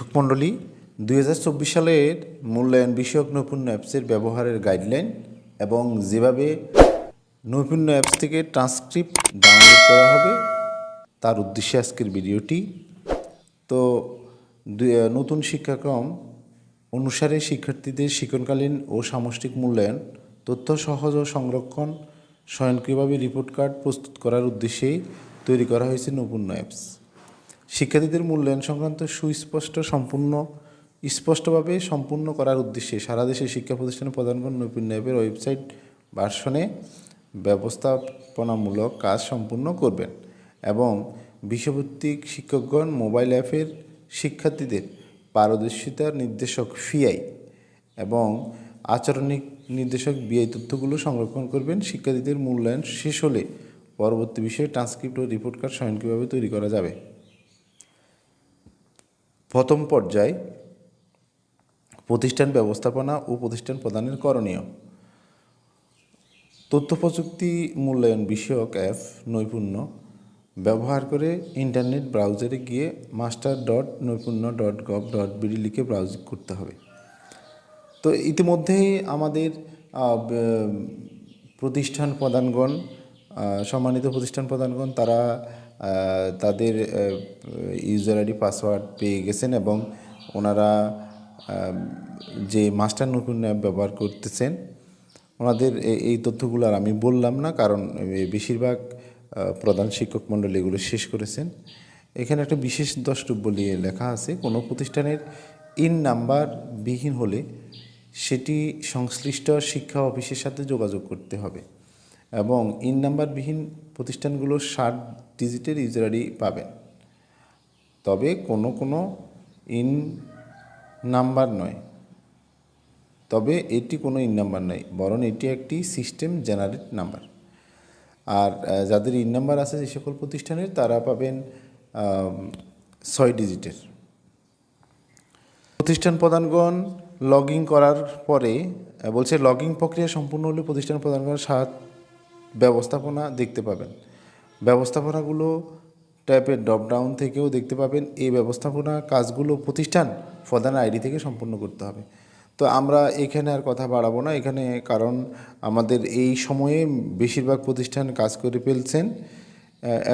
শিক্ষক মণ্ডলী দুই সালের মূল্যায়ন বিষয়ক নৈপুণ্য অ্যাপসের ব্যবহারের গাইডলাইন এবং যেভাবে নৈপুণ্য অ্যাপস থেকে ট্রান্সক্রিপ্ট ডাউনলোড করা হবে, তার উদ্দেশ্যে আজকের ভিডিওটি। তো নতুন শিক্ষাক্রম অনুসারে শিক্ষার্থীদের শিক্ষণকালীন ও সামষ্টিক মূল্যায়ন, তথ্য সহজ ও সংরক্ষণ, স্বয়ংক্রিয়ভাবে রিপোর্ট কার্ড প্রস্তুত করার উদ্দেশ্যেই তৈরি করা হয়েছে নৈপুণ্য অ্যাপস। শিক্ষার্থীদের মূল্যায়ন সংক্রান্ত সুস্পষ্ট, সম্পূর্ণ, স্পষ্টভাবে সম্পূর্ণ করার উদ্দেশ্যে সারা দেশে শিক্ষা প্রতিষ্ঠানে প্রদানগণ নৈপুণ্য অ্যাপের ওয়েবসাইট ভার্সনে ব্যবস্থাপনামূলক কাজ সম্পূর্ণ করবেন এবং বিশ্বভিত্তিক শিক্ষকগণ মোবাইল অ্যাপের শিক্ষার্থীদের পারদর্শিতার নির্দেশক ফিআই এবং আচরণিক নির্দেশক বিআই তথ্যগুলো সংরক্ষণ করবেন। শিক্ষার্থীদের মূল্যায়ন শেষ হলে পরবর্তী বিষয়ে ট্রান্সক্রিপ্ট ও রিপোর্ট কার্ড স্বয়ংক্রিয়ভাবে তৈরি করা যাবে। প্রথম পর্যায়ে প্রতিষ্ঠান ব্যবস্থাপনা ও প্রতিষ্ঠান প্রদানের করণীয়। তথ্য প্রযুক্তি মূল্যায়ন বিষয়ক অ্যাপ নৈপুণ্য ব্যবহার করে ইন্টারনেট ব্রাউজারে গিয়ে master dot Naipunya dot gov dot BD লিখে ব্রাউজ করতে হবে। তো ইতিমধ্যেই আমাদের প্রতিষ্ঠান প্রধানগণ আহ, সম্মানিত প্রতিষ্ঠান প্রধানগণ তারা তাদের ইউজার আইডি পাসওয়ার্ড পেয়ে গেছেন এবং ওনারা যে মাস্টার নৈপুণ্য অ্যাপ ব্যবহার করতেছেন, ওনাদের এই তথ্যগুলো আর আমি বললাম না, কারণ বেশিরভাগ প্রধান শিক্ষক মণ্ডলী এগুলো শেষ করেছেন। এখানে একটা বিশেষ দ্রষ্টব্য নিয়ে লেখা আছে, কোনো প্রতিষ্ঠানের ইন নাম্বার বিহীন হলে সেটি সংশ্লিষ্ট শিক্ষা অফিসের সাথে যোগাযোগ করতে হবে। এবং ইন নাম্বারবিহীন প্রতিষ্ঠানগুলো ষাট ডিজিটের ইউজার আইডি পাবেন। তবে কোনো কোনো ইন নাম্বার নয়। তবে এটি কোনো ইন নাম্বার নয়, বরং এটি একটি সিস্টেম জেনারেট নাম্বার। আর যাদের ইন নাম্বার আছে যে সকল প্রতিষ্ঠানের, তারা পাবেন ছয় ডিজিটের। প্রতিষ্ঠান প্রধানগণ লগ করার পরে, বলছে লগ প্রক্রিয়া সম্পূর্ণ হলে প্রতিষ্ঠান প্রধানগণ সাত ব্যবস্থাপনা দেখতে পাবেন। ব্যবস্থাপনাগুলো ট্যাপের ড্রপ ডাউন থেকেও দেখতে পাবেন। এই ব্যবস্থাপনা কাজগুলো প্রতিষ্ঠান প্রধান আইডি থেকে সম্পূর্ণ করতে হবে। তো আমরা এখানে আর কথা বাড়াবো না। এখানে কারণ আমাদের এই সময়ে বেশিরভাগ প্রতিষ্ঠান কাজ করে ফেলছেন।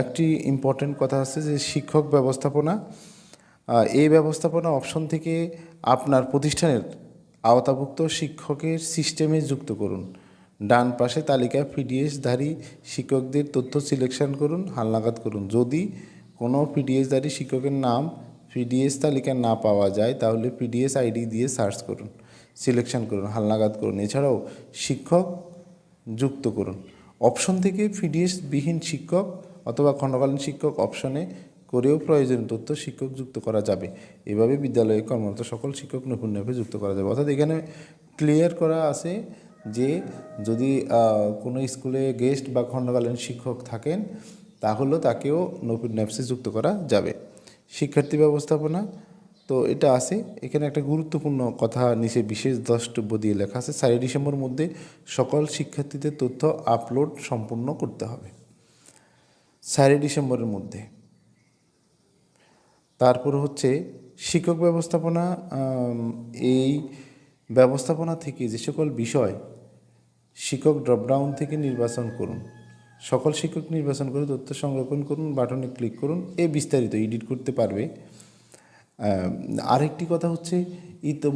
একটি ইম্পর্টেন্ট কথা আছে যে শিক্ষক ব্যবস্থাপনা এই ব্যবস্থাপনা অপশন থেকে আপনার প্রতিষ্ঠানের আওতাভুক্ত শিক্ষকের সিস্টেমে যুক্ত করুন। ডান পাশে তালিকায় পিডিএসধারী শিক্ষকদের তথ্য সিলেকশন করুন, হালনাগাদ করুন। যদি কোনো পিডিএসধারী শিক্ষকের নাম পিডিএস তালিকায় না পাওয়া যায়, তাহলে পিডিএস আইডি দিয়ে সার্চ করুন সিলেকশন করুন, হালনাগাদ করুন। এছাড়াও শিক্ষক যুক্ত করুন। অপশন থেকে পিডিএস বিহীন শিক্ষক অথবা খণ্ডকালীন শিক্ষক অপশনে করেও প্রয়োজনীয় তথ্য শিক্ষক যুক্ত করা যাবে। এভাবে বিদ্যালয়ে কর্মরত সকল শিক্ষক নৈপুণ্যভাবে যুক্ত করা যাবে। অর্থাৎ এখানে ক্লিয়ার করা আছে যে যদি কোনো স্কুলে গেস্ট বা খণ্ডকালীন শিক্ষক থাকেন তাহলেও তাকেও নৈপুণ্য অ্যাপসে যুক্ত করা যাবে। শিক্ষার্থী ব্যবস্থাপনা, তো এটা আছে। এখানে একটা গুরুত্বপূর্ণ কথা নিচে বিশেষ দ্রষ্টব্য দিয়ে লেখা আছে। চারই ডিসেম্বর মধ্যে সকল শিক্ষার্থীদের তথ্য আপলোড সম্পূর্ণ করতে হবে। চারই ডিসেম্বরের মধ্যে। তারপর হচ্ছে শিক্ষক ব্যবস্থাপনা এই ব্যবস্থাপনা থেকে যে সকল বিষয় শিক্ষক ড্রপডাউন থেকে নির্বাচন করুন। সকল শিক্ষক নির্বাচন করে তথ্য সংরক্ষণ করুন, বাটনে ক্লিক করুন, এ বিস্তারিত এডিট করতে পারবে। আরেকটি কথা হচ্ছে ইতো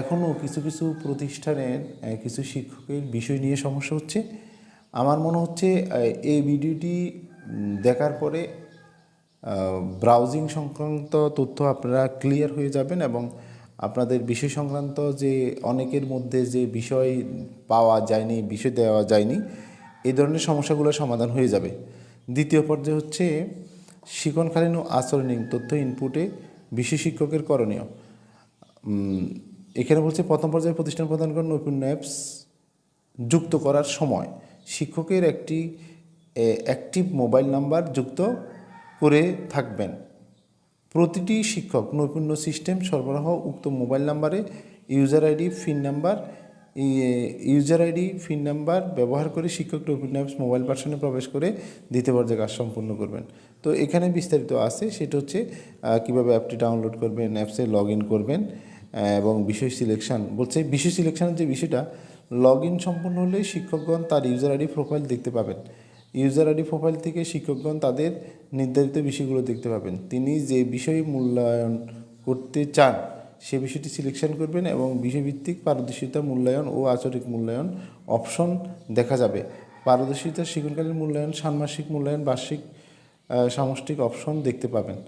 এখনও কিছু কিছু প্রতিষ্ঠানের কিছু শিক্ষকের বিষয় নিয়ে সমস্যা হচ্ছে। আমার মনে হচ্ছে এই ভিডিওটি দেখার পরে ব্রাউজিং সংক্রান্ত তথ্য আপনারা ক্লিয়ার হয়ে যাবেন এবং আপনাদের বিষয় সংক্রান্ত যে অনেকের মধ্যে যে বিষয় পাওয়া যায়নি, বিষয় দেওয়া যায়নি, এই ধরনের সমস্যাগুলো সমাধান হয়ে যাবে। দ্বিতীয় পর্যায়ে হচ্ছে শিক্ষণকালীন ও আচরণিক তথ্য ইনপুটে বিশেষ শিক্ষকের করণীয়। এখানে বলছে, প্রথম পর্যায়ে প্রতিষ্ঠান প্রদান করেন নৈপুণ্য অ্যাপস যুক্ত করার সময় শিক্ষকের একটি অ্যাক্টিভ মোবাইল নাম্বার যুক্ত করে থাকবেন। প্রতিটি শিক্ষক নৈপুণ্য সিস্টেম সরবরাহ উক্ত মোবাইল নাম্বারে user ID, FIN number user ID, FIN number ব্যবহার করে শিক্ষক রবিন অ্যাপস মোবাইল ভার্সনে প্রবেশ করে দ্বিতীয় পর্যায়ে কাজ সম্পূর্ণ করবেন। তো এখানে বিস্তারিত আছে, সেটা হচ্ছে কীভাবে অ্যাপটি ডাউনলোড করবেন, অ্যাপসে লগ করবেন এবং বিষয় সিলেকশন। বলছে, বিষয় সিলেকশানের যে বিষয়টা লগ সম্পূর্ণ হলে শিক্ষকগণ তার ইউজার আইডি প্রোফাইল দেখতে পাবেন। ইউজার আইডি প্রোফাইল থেকে শিক্ষকগণ তাদের নির্ধারিত বিষয়গুলো দেখতে পাবেন। তিনি যে বিষয় মূল্যায়ন করতে চান, সে বিষয়টি সিলেকশন করবেন এবং বিষয়ভিত্তিক পারদর্শিতা মূল্যায়ন ও আচরিক মূল্যায়ন অপশন দেখা যাবে। পারদর্শিতা শিক্ষণকালীন মূল্যায়ন, ষান্মাসিক মূল্যায়ন, বার্ষিক সামষ্টিক অপশন দেখতে পাবেন।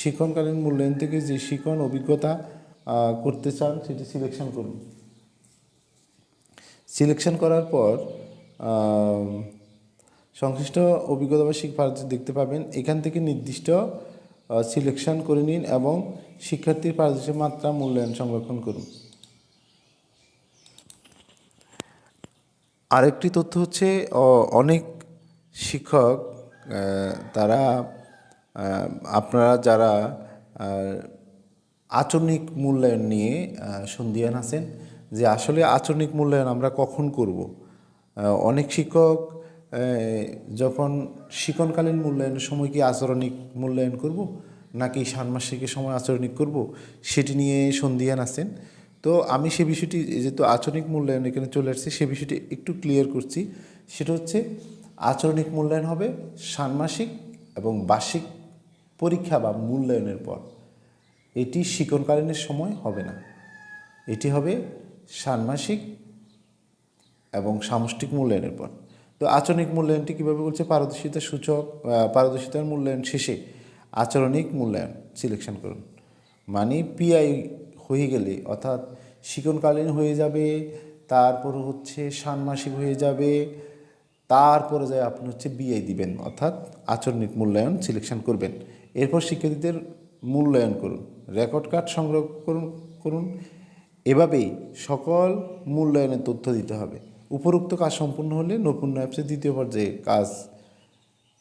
শিক্ষণকালীন মূল্যায়ন থেকে যে শিক্ষণ অভিজ্ঞতা করতে চান, সেটি সিলেকশন করুন। সিলেকশন করার পর সংশ্লিষ্ট অভিজ্ঞতা বা শিক্ষা দেখতে পাবেন। এখান থেকে নির্দিষ্ট সিলেকশন করে নিন এবং শিক্ষার্থীর পারদর্শী মাত্রা মূল্যায়ন সংরক্ষণ করুন। আরেকটি তথ্য হচ্ছে অনেক শিক্ষক তারা আপনারা যারা আচরণিক মূল্যায়ন নিয়ে সন্ধিয়ান আছেন, যে আসলে আচরণিক মূল্যায়ন আমরা কখন করব? অনেক শিক্ষক যখন শিকনকালীন মূল্যায়নের সময় কি আচরণিক মূল্যায়ন করব? নাকি ষান্মাসিকের সময় আচরণিক করব? সেটি নিয়ে সন্দিহান আছেন। তো আমি সে বিষয়টি যেহেতু আচরণিক মূল্যায়ন এখানে চলে আসছে, সে বিষয়টি একটু ক্লিয়ার করছি। সেটা হচ্ছে, আচরণিক মূল্যায়ন হবে ষান্মাসিক এবং বার্ষিক পরীক্ষা বা মূল্যায়নের পর। এটি শিকনকালীনের সময় হবে না। এটি হবে ষান্মাসিক এবং সামষ্টিক মূল্যায়নের পর। তো আচরণিক মূল্যায়নটি কীভাবে বলছে? পারদর্শিতা সূচক পারদর্শিতার মূল্যায়ন শেষে আচরণিক মূল্যায়ন সিলেকশন করুন। মানে পিআই হয়ে গেলে, অর্থাৎ শিকনকালীন হয়ে যাবে, তারপর হচ্ছে ষান্মাসিক হয়ে যাবে, তারপরে যায় আপনি হচ্ছে বিআই দিবেন, অর্থাৎ আচরণিক মূল্যায়ন সিলেকশন করবেন। এরপর শিক্ষার্থীদের মূল্যায়ন করুন রেকর্ড কার্ড সংগ্রহ করুন করুন। এভাবেই সকল মূল্যায়নের তথ্য দিতে হবে। উপরোক্ত কাজ সম্পূর্ণ হলে নৈপুণ্য অ্যাপসের দ্বিতীয় পর্যায়ে কাজ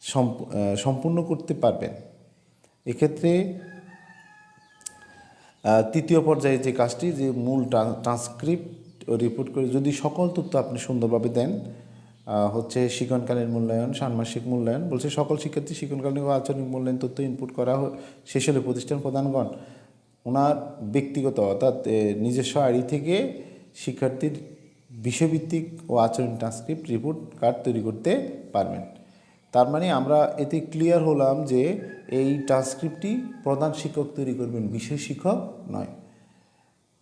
সম্প- সম্পূর্ণ করতে পারবেন। এক্ষেত্রে তৃতীয় পর্যায়ে যে কাজটি, যে মূল ট্রান্সক্রিপ্ট রিপোর্ট করে যদি সকল তথ্য আপনি সুন্দরভাবে দেন হচ্ছে শিক্ষণকালীন মূল্যায়ন, ষান্মাসিক মূল্যায়ন, বলছে সকল শিক্ষার্থী শিক্ষণকালীন ও আচরণিক মূল্যায়ন তথ্য ইনপুট করা শেষ হলে প্রতিষ্ঠান প্রধানগণ ওনার ব্যক্তিগত অর্থাৎ নিজস্ব আইডি থেকে শিক্ষার্থীর বিষয়ভিত্তিক ও আচরণ ট্রান্সক্রিপ্ট রিপোর্ট কার্ড তৈরি করতে পারবেন। তার মানে আমরা এতে ক্লিয়ার হলাম যে এই ট্রান্সক্রিপ্টটি প্রধান শিক্ষক তৈরি করবেন, বিষয় শিক্ষক নয়।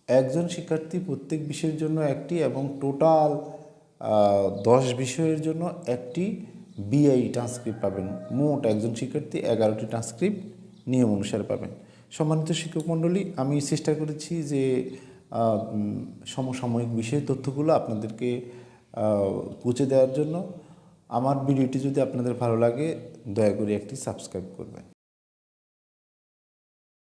একজন শিক্ষার্থী প্রত্যেক বিষয়ের জন্য একটি এবং টোটাল দশ বিষয়ের জন্য একটি বিআই ট্রান্সক্রিপ্ট পাবেন। মোট একজন শিক্ষার্থী এগারোটি ট্রান্সক্রিপ্ট নিয়ম অনুসারে পাবেন। সম্মানিত শিক্ষক মণ্ডলী, আমি চেষ্টা করেছি যে সমসাময়িক বিষয়ে তথ্যগুলো আপনাদেরকে পৌঁছে দেওয়ার জন্য আমার ভিডিওটি যদি আপনাদের ভালো লাগে, দয়া করে একটি সাবস্ক্রাইব করবেন।